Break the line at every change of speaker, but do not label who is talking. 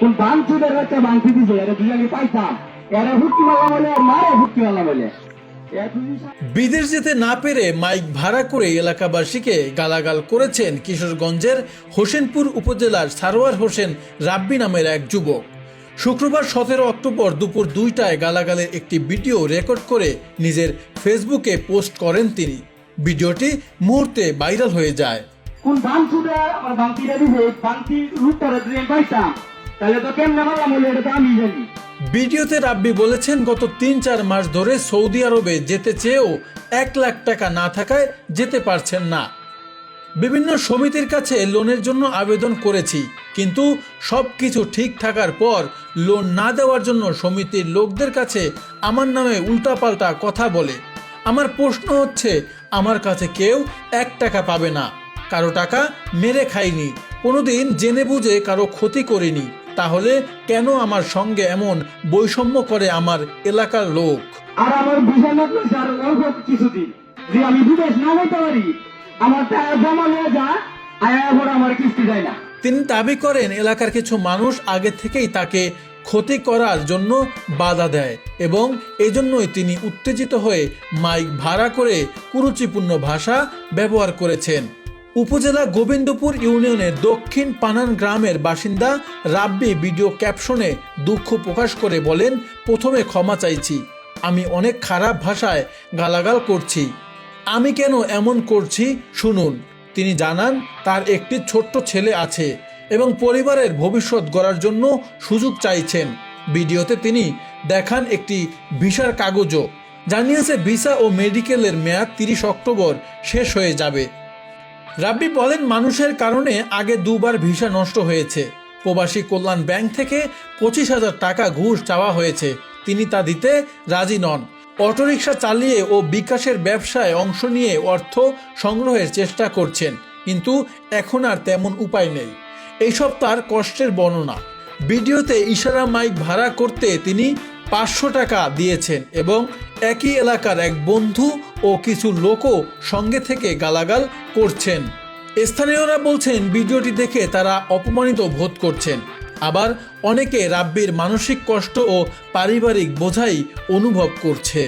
কোন বাংচুদের একটা বাংচি দিছে এরা দুই আমি পাইতাম এরা হুটকি মারলাম বলে আর মারে হুটকি মারলাম বলে।
বিদেশ যেতে না পেরে মাইক ভাড়া করে এলাকাবাসীকে গালাগাল করেছেন কিশোরগঞ্জের হোসেনপুর উপজেলার সারোয়ার হোসেন রাব্বি নামের এক যুবক। শুক্রবার সতেরো অক্টোবর দুপুর দুইটায় গালাগালের একটি ভিডিও রেকর্ড করে নিজের ফেসবুকে পোস্ট করেন তিনি। ভিডিওটি মুহূর্তে ভাইরাল হয়ে যায়।
কোন বাংচুদে আমার বাংচিটা দিছে বাংচি রূপটা পাইতাম তাহলে তো কেমনে এটা আমি জানি।
ভিডিওতে রাব্বি বলেছেন, গত তিন চার মাস ধরে সৌদি আরবে যেতে চেয়েও এক লাখ টাকা না থাকায় যেতে পারছেন না। বিভিন্ন সমিতির কাছে লোনের জন্য আবেদন করেছি, কিন্তু সব কিছু ঠিক থাকার পর লোন না দেওয়ার জন্য সমিতির লোকদের কাছে আমার নামে উল্টাপাল্টা কথা বলে। আমার প্রশ্ন হচ্ছে, আমার কাছে কেউ এক টাকা পাবে না, কারও টাকা মেরে খাইনি, কোনোদিন জেনে বুঝে কারও ক্ষতি করিনি। তাহলে কেন আমার সঙ্গে এমন বৈষম্য করে আমার এলাকার লোক?
আর আমার আর অল্প কিছুদিন। যে আমি বিদেশ না পারি আমার জমা নিয়ে যা আয়া আমার কিস্তি দেয় না।
তিনি দাবি করেন এলাকার কিছু মানুষ আগে থেকেই তাকে ক্ষতি করার জন্য বাধা দেয় এবং এজন্যই তিনি উত্তেজিত হয়ে মাইক ভাড়া করে কুরুচিপূর্ণ ভাষা ব্যবহার করেছেন। উপজেলা গোবিন্দপুর ইউনিয়নের দক্ষিণ পানান গ্রামের বাসিন্দা রাব্বি ভিডিও ক্যাপশনে দুঃখ প্রকাশ করে বলেন, প্রথমে ক্ষমা চাইছি। আমি অনেক খারাপ ভাষায় গালাগাল করছি। আমি কেন এমন করছি শুনুন। তিনি জানান, তার একটি ছোট্ট ছেলে আছে এবং পরিবারের ভবিষ্যৎ গড়ার জন্য সুযোগ চাইছেন। ভিডিওতে তিনি দেখান একটি ভিসার কাগজও। জানিয়েছে, ভিসা ও মেডিকেলের মেয়াদ তিরিশ অক্টোবর শেষ হয়ে যাবে। রাব্বি বলেন, মানুষের কারণে আগে দুবার ভিসা নষ্ট হয়েছে। প্রবাসী কল্যাণ ব্যাংক থেকে পঁচিশ হাজার টাকা ঘুষ চাওয়া হয়েছে। তিনি তা দিতে রাজি নন। অটোরিকশা চালিয়ে ও বিকাশের ব্যবসায় অংশ নিয়ে অর্থ সংগ্রহের চেষ্টা করছেন। কিন্তু এখন আর তেমন উপায় নেই। এইসব তার কষ্টের বর্ণনা। ভিডিওতে ইশারা মাইক ভাড়া করতে তিনি পাঁচশো টাকা দিয়েছেন এবং একই এলাকার এক বন্ধু ও কিছু লোকও সঙ্গে থেকে গালাগাল করছেন। স্থানীয়রা বলছেন, ভিডিওটি দেখে তারা অপমানিত বোধ করছেন। আবার অনেকে রাব্বির মানসিক কষ্ট ও পারিবারিক বোঝাই অনুভব করছে।